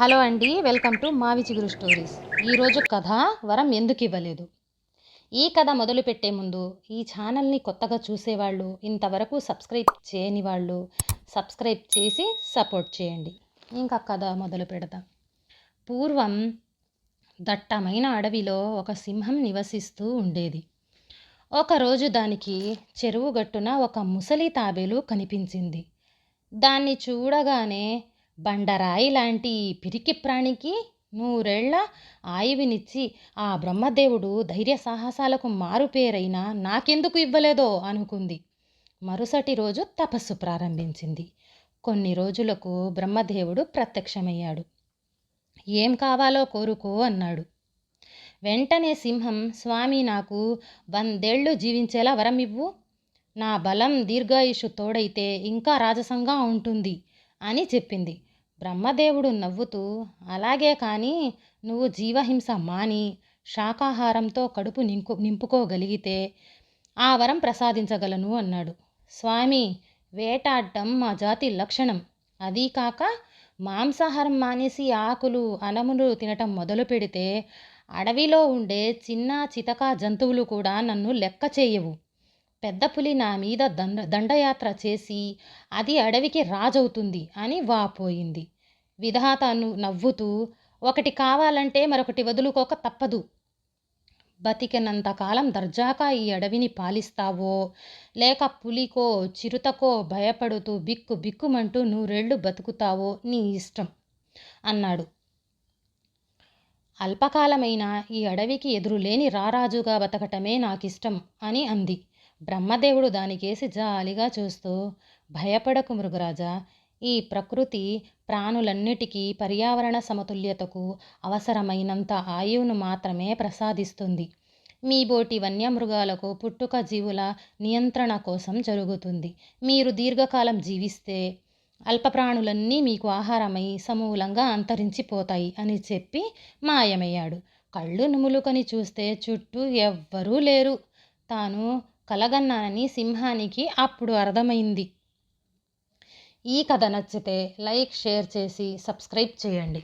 Hello అండి welcome to మావి చిగురు స్టోరీస్. ఈరోజు కథ వరం ఎందుకు ఇవ్వలేదు? ఈ కథ మొదలుపెట్టే ముందు ఈ ఛానల్ని కొత్తగా చూసేవాళ్ళు ఇంతవరకు సబ్స్క్రైబ్ చేయని వాళ్ళు సబ్స్క్రైబ్ చేసి సపోర్ట్ చేయండి. ఇంకా కథ మొదలు పెడదాం. పూర్వం దట్టమైన అడవిలో ఒక సింహం నివసిస్తూ ఉండేది. ఒకరోజు దానికి చెరువు గట్టున ఒక ముసలి తాబేలు కనిపించింది. దాన్ని చూడగానే బండరాయి లాంటి పిరికి ప్రాణికి నూరేళ్ళ ఆయువినిచ్చి ఆ బ్రహ్మదేవుడు ధైర్య సాహసాలకు మారుపేరైనా నాకెందుకు ఇవ్వలేదో అనుకుంది. మరుసటి రోజు తపస్సు ప్రారంభించింది. కొన్ని రోజులకు బ్రహ్మదేవుడు ప్రత్యక్షమయ్యాడు. ఏం కావాలో కోరుకో అన్నాడు. వెంటనే సింహం స్వామి నాకు వందేళ్ళు జీవించేలా వరం ఇవ్వు నా బలం దీర్ఘాయుషు తోడైతే ఇంకా రాజసంగా ఉంటుంది అని చెప్పింది. బ్రహ్మదేవుడు నవ్వుతూ అలాగే కానీ నువ్వు జీవహింస మాని శాకాహారంతో కడుపు నింపు నింపుకోగలిగితే ఆ వరం ప్రసాదించగలను అన్నాడు. స్వామి వేటాడటం మా జాతి లక్షణం. అదీ కాక మాంసాహారం మానేసి ఆకులు అనములు తినటం మొదలు పెడితే అడవిలో ఉండే చిన్న చితక జంతువులు కూడా నన్ను లెక్క చేయవు. పెద్ద పులి నా మీద దండ దండయాత్ర చేసి అది అడవికి రాజవుతుంది అని వాపోయింది. విధాతను నవ్వుతూ ఒకటి కావాలంటే మరొకటి వదులుకోక తప్పదు. బతికినంతకాలం దర్జాగా ఈ అడవిని పాలిస్తావో? లేక పులికో చిరుతకో భయపడుతూ బిక్కు బిక్కుమంటూ నూరేళ్ళు బతుకుతావో నీ ఇష్టం? అన్నాడు. అల్పకాలమైన ఈ అడవికి ఎదురులేని రారాజుగా బతకటమే నాకిష్టం అని అంది. బ్రహ్మదేవుడు దానికేసి జాలిగా చూస్తూ భయపడకు మృగరాజా ఈ ప్రకృతి ప్రాణులన్నిటికీ పర్యావరణ సమతుల్యతకు అవసరమైనంత ఆయువును మాత్రమే ప్రసాదిస్తుంది. మీ బోటి వన్యమృగాలకు పుట్టుక జీవుల నియంత్రణ కోసం జరుగుతుంది. మీరు దీర్ఘకాలం జీవిస్తే అల్ప ప్రాణులన్నీ మీకు ఆహారమై సమూలంగా అంతరించిపోతాయి అని చెప్పి మాయమయ్యాడు. కళ్ళు నుములుకొని చూస్తే చుట్టూ ఎవ్వరూ లేరు. తాను కలగన్నానని సింహానికి అప్పుడు అర్థమైంది. ఈ కథ నచ్చితే లైక్ షేర్ చేసి సబ్స్క్రైబ్ చేయండి.